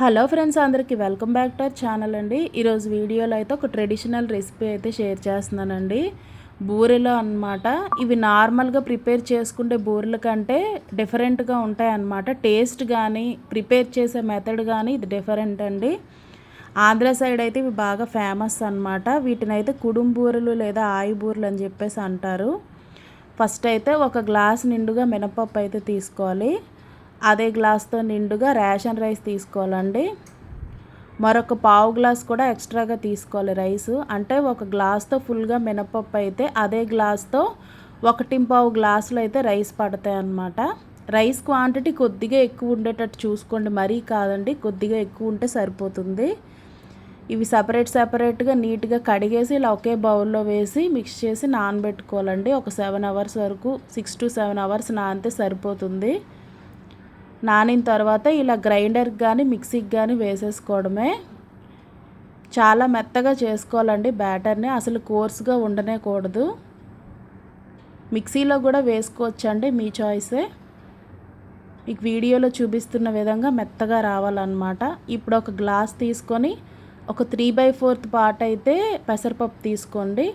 Hello friends అందరికీ welcome back to our channel అండి. ఈరోజు వీడియోలో అయితే ఒక ట్రెడిషనల్ రెసిపీ అయితే షేర్ చేస్తున్నానండి. బూరెలు అన్నమాట. ఇవి నార్మల్గా ప్రిపేర్ చేసుకుంటే బూరెల కంటే డిఫరెంట్గా ఉంటాయి అన్నమాట టేస్ట్ కానీ ప్రిపేర్ చేసే మెథడ్ కానీ ఇది డిఫరెంట్ అండి. ఆంధ్ర సైడ్ అయితే ఇవి బాగా ఫేమస్ అనమాట వీటిని అయితే కుడుంబూరలు లేదా ఆయి బూరెలు అని చెప్పేసి అంటారు. ఫస్ట్ అయితే ఒక గ్లాస్ నిండుగా మినపప్పు అయితే తీసుకోవాలి. అదే గ్లాస్తో నిండుగా రేషన్ రైస్ తీసుకోవాలండి. మరొక పావు గ్లాస్ కూడా ఎక్స్ట్రాగా తీసుకోవాలి రైస్. అంటే ఒక గ్లాస్తో ఫుల్గా మినపప్పు అయితే అదే గ్లాస్తో ఒకటి పావు గ్లాసులు అయితే రైస్ పడతాయి అన్నమాట. రైస్ క్వాంటిటీ కొద్దిగా ఎక్కువ ఉండేటట్టు చూసుకోండి. మరీ కాదండి కొద్దిగా ఎక్కువ ఉంటే సరిపోతుంది. ఇవి సపరేట్ సపరేట్గా నీట్గా కడిగేసి ఇలా ఒకే బౌల్లో వేసి మిక్స్ చేసి నానబెట్టుకోవాలండి. ఒక సెవెన్ అవర్స్ వరకు సిక్స్ టు సెవెన్ అవర్స్ నానితే సరిపోతుంది. నానిన తర్వాత ఇలా గ్రైండర్కి కానీ మిక్సీకి కానీ వేసేసుకోవడమే. చాలా మెత్తగా చేసుకోవాలండి బ్యాటర్ని. అసలు కోర్స్గా ఉండనేకూడదు. మిక్సీలో కూడా వేసుకోవచ్చండి మీ చాయిసే. మీకు వీడియోలో చూపిస్తున్న విధంగా మెత్తగా రావాలన్నమాట. ఇప్పుడు ఒక గ్లాస్ తీసుకొని ఒక త్రీ బై ఫోర్త్ పార్ట్ అయితే పెసరపప్పు తీసుకోండి.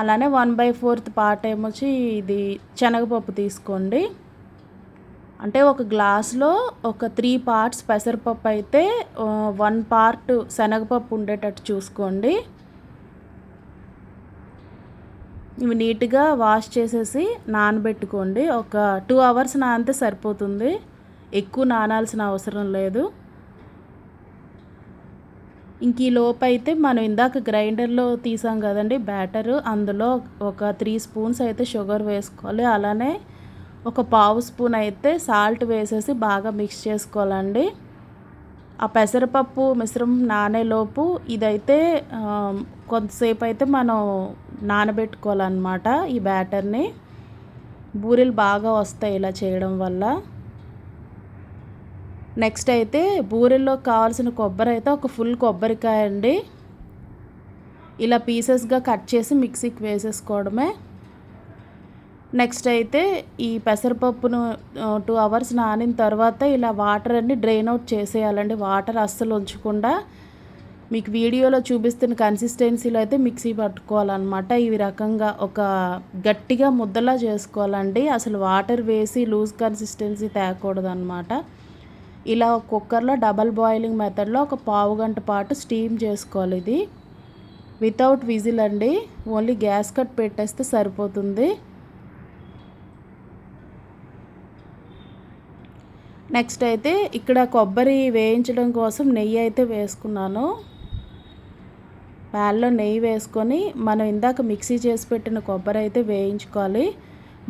అలానే వన్ బై ఫోర్త్ పార్ట్ ఏమొచ్చి ఇది శనగపప్పు తీసుకోండి. అంటే ఒక గ్లాస్లో ఒక త్రీ పార్ట్స్ పెసరపప్పు అయితే వన్ పార్ట్ శనగపప్పు ఉండేటట్టు చూసుకోండి. ఇవి నీట్గా వాష్ చేసేసి నానబెట్టుకోండి. ఒక టూ అవర్స్ నానితే సరిపోతుంది. ఎక్కువ నానాల్సిన అవసరం లేదు. ఇంక ఈ లోపు అయితే మనం ఇందాక గ్రైండర్లో తీసాం కదండి బ్యాటర్. అందులో ఒక త్రీ స్పూన్స్ అయితే షుగర్ వేసుకోవాలి. అలానే ఒక పావు స్పూన్ అయితే సాల్ట్ వేసేసి బాగా మిక్స్ చేసుకోవాలండి. ఆ పెసరపప్పు మిశ్రమం నానేలోపు ఇదైతే కొంతసేపు అయితే మనం నానబెట్టుకోవాలన్నమాట ఈ బ్యాటర్ని. బూరెలు బాగా వస్తాయి ఇలా చేయడం వల్ల. నెక్స్ట్ అయితే బూరెల్లో కావాల్సిన కొబ్బరి అయితే ఒక ఫుల్ కొబ్బరికాయ అండి ఇలా పీసెస్గా కట్ చేసి మిక్సీకి వేసేసుకోవడమే. నెక్స్ట్ అయితే ఈ పెసరపప్పును టూ అవర్స్ నానిన తర్వాత ఇలా వాటర్ అన్ని డ్రైన్ అవుట్ చేసేయాలండి. వాటర్ అస్సలు ఉంచకుండా మీకు వీడియోలో చూపిస్తున్న కన్సిస్టెన్సీలో అయితే మిక్సీ పట్టుకోవాలన్నమాట. ఈ రకంగా ఒక గట్టిగా ముద్దలా చేసుకోవాలండి. అసలు వాటర్ వేసి లూజ్ కన్సిస్టెన్సీ తేకూడదు అనమాట ఇలా కుక్కర్లో డబల్ బాయిలింగ్ మెథడ్లో ఒక పావు గంట పాటు స్టీమ్ చేసుకోవాలి ఇది. వితౌట్ విజిల్ అండి. ఓన్లీ గ్యాస్ కట్ పెట్టేస్తే సరిపోతుంది. నెక్స్ట్ అయితే ఇక్కడ కొబ్బరి వేయించడం కోసం నెయ్యి అయితే వేసుకున్నాను. ప్యాన్లో నెయ్యి వేసుకొని మనం ఇందాక మిక్సీ చేసి పెట్టిన కొబ్బరి అయితే వేయించుకోవాలి.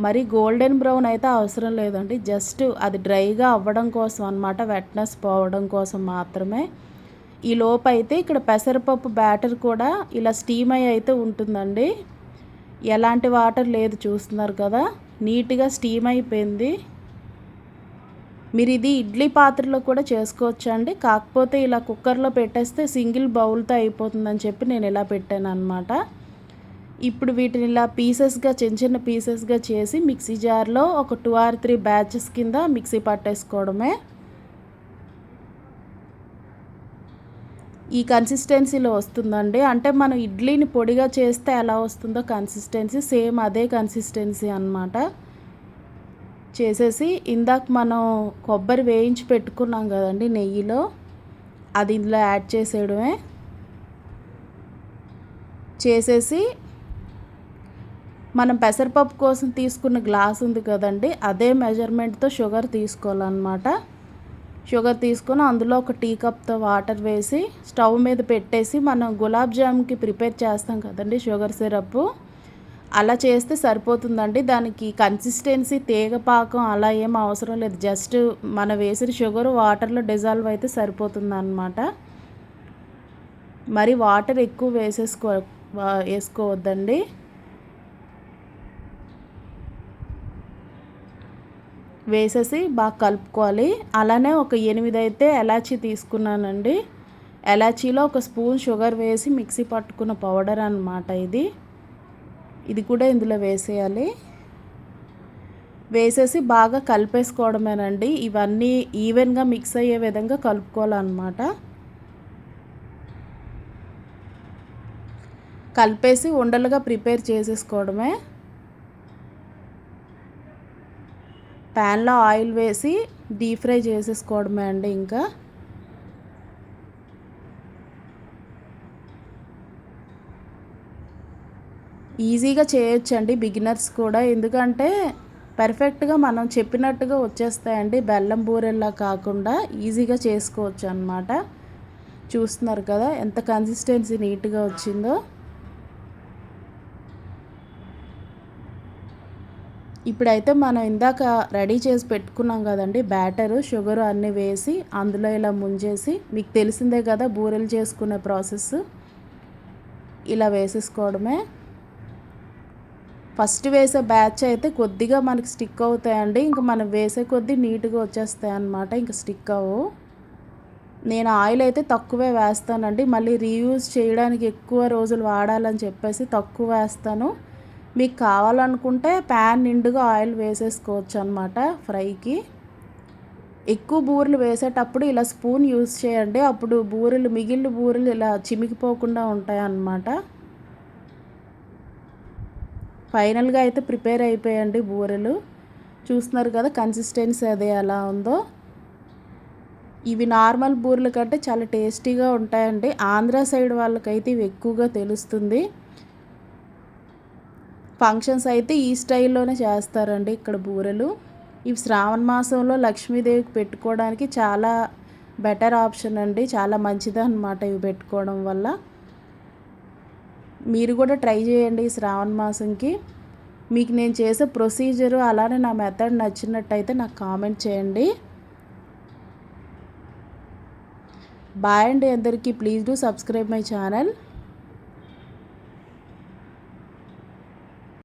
మరి గోల్డెన్ బ్రౌన్ అయితే అవసరం లేదండి. జస్ట్ అది డ్రైగా అవ్వడం కోసం అనమాట వెట్నెస్ పోవడం కోసం మాత్రమే. ఈ లోపు అయితే ఇక్కడ పెసరపప్పు బ్యాటర్ కూడా ఇలా స్టీమ్ అయ్యి అయితే ఉంటుందండి. ఎలాంటి వాటర్ లేదు చూస్తున్నారు కదా. నీట్గా స్టీమ్ అయిపోయింది. మీరు ఇది ఇడ్లీ పాత్రలో కూడా చేసుకోవచ్చు అండి? కాకపోతే ఇలా కుక్కర్లో పెట్టేస్తే సింగిల్ బౌల్తో అయిపోతుందని చెప్పి నేను ఇలా పెట్టాను అనమాట ఇప్పుడు వీటిని ఇలా పీసెస్గా చిన్న చిన్న పీసెస్గా చేసి మిక్సీ జార్లో ఒక టూ ఆర్ త్రీ బ్యాచెస్ కింద మిక్సీ పట్టేసుకోవడమే. ఈ కన్సిస్టెన్సీలో వస్తుందండి. అంటే మనం ఇడ్లీని పొడిగా చేస్తే ఎలా వస్తుందో కన్సిస్టెన్సీ సేమ్ అదే కన్సిస్టెన్సీ అనమాట చేసేసి ఇందాక మనం కొబ్బరి వేయించి పెట్టుకున్నాం కదండి నెయ్యిలో అది ఇందులో యాడ్ చేసేయడమే. చేసేసి మనం పెసరపప్పు కోసం తీసుకున్న గ్లాస్ ఉంది కదండి అదే మెజర్మెంట్తో షుగర్ తీసుకోవాలన్నమాట. షుగర్ తీసుకొని అందులో ఒక టీ కప్తో వాటర్ వేసి స్టవ్ మీద పెట్టేసి మనం గులాబ్ జామ్కి ప్రిపేర్ చేస్తాం కదండి షుగర్ సిరప్ అలా చేస్తే సరిపోతుందండి. దానికి కన్సిస్టెన్సీ తీగ పాకం అలా ఏం అవసరం లేదు. జస్ట్ మన వేసిన షుగర్ వాటర్లో డిజాల్వ్ అయితే సరిపోతుంది అనమాట మరి వాటర్ ఎక్కువ వేసేసుకో వేసుకోవద్దండి. వేసేసి బాగా కలుపుకోవాలి. అలానే ఒక ఎనిమిది అయితే ఎలాచీ తీసుకున్నానండి. ఎలాచీలో ఒక స్పూన్ షుగర్ వేసి మిక్సీ పట్టుకున్న పౌడర్ అనమాట ఇది. ఇది కూడా ఇందులో వేసేయాలి. వేసేసి బాగా కలిపేసుకోవడమేనండి. ఇవన్నీ ఈవెన్గా మిక్స్ అయ్యే విధంగా కలుపుకోవాలన్నమాట. కలిపేసి ఉండలుగా ప్రిపేర్ చేసేసుకోవడమే. ప్యాన్లో ఆయిల్ వేసి డీప్ ఫ్రై చేసేసుకోవడమే అండి ఇంకా. ఈజీగా చేయొచ్చండి బిగినర్స్ కూడా. ఎందుకంటే పర్ఫెక్ట్గా మనం చెప్పినట్టుగా వచ్చేస్తాయండి. బెల్లం బూరెల్లా కాకుండా ఈజీగా చేసుకోవచ్చు అనమాట చూస్తున్నారు కదా ఎంత కన్సిస్టెన్సీ నీట్గా వచ్చిందో. ఇప్పుడైతే మనం ఇందాక రెడీ చేసి పెట్టుకున్నాం కదండి బ్యాటరు షుగర్ అన్నీ వేసి అందులో ఇలా ముంచేసి మీకు తెలిసిందే కదా బూరెలు చేసుకునే ప్రాసెస్ ఇలా వేసేసుకోవడమే. ఫస్ట్ వేసే బ్యాచ్ అయితే కొద్దిగా మనకి స్టిక్ అవుతాయండి. ఇంకా మనం వేసే కొద్దీ నీట్గా వచ్చేస్తాయి అన్నమాట. ఇంకా స్టిక్ అవ్వు. నేను ఆయిల్ అయితే తక్కువే వేస్తానండి. మళ్ళీ రీయూజ్ చేయడానికి ఎక్కువ రోజులు వాడాలని చెప్పేసి తక్కువ వేస్తాను. మీకు కావాలనుకుంటే ప్యాన్ నిండుగా ఆయిల్ వేసేసుకోవచ్చు అనమాట ఫ్రైకి. ఎక్కువ బూరెలు వేసేటప్పుడు ఇలా స్పూన్ యూస్ చేయండి. అప్పుడు బూరెలు మిగిలిన బూరెలు ఇలా చిమికిపోకుండా ఉంటాయి అన్నమాట ఫైనల్గా అయితే ప్రిపేర్ అయిపోయండి బూరెలు. చూస్తున్నారు కదా కన్సిస్టెన్సీ అదే ఎలా ఉందో. ఇవి నార్మల్ బూరెల కంటే చాలా టేస్టీగా ఉంటాయండి. ఆంధ్ర సైడ్ వాళ్ళకైతే ఇవి ఎక్కువగా తెలుస్తుంది. ఫంక్షన్స్ అయితే ఈ స్టైల్లోనే చేస్తారండి ఇక్కడ బూరెలు. ఇవి శ్రావణ మాసంలో లక్ష్మీదేవికి పెట్టుకోవడానికి చాలా బెటర్ ఆప్షన్ అండి. చాలా మంచిది అనమాట ఇవి పెట్టుకోవడం వల్ల. మీరు కూడా ట్రై చేయండి ఈ శ్రావణ మాసంకి. మీకు నేను చేసే ప్రొసీజరు అలానే నా మెథడ్ నచ్చినట్టయితే నాకు కామెంట్ చేయండి. బాయ్ అండి అందరికీ. Please do subscribe my channel.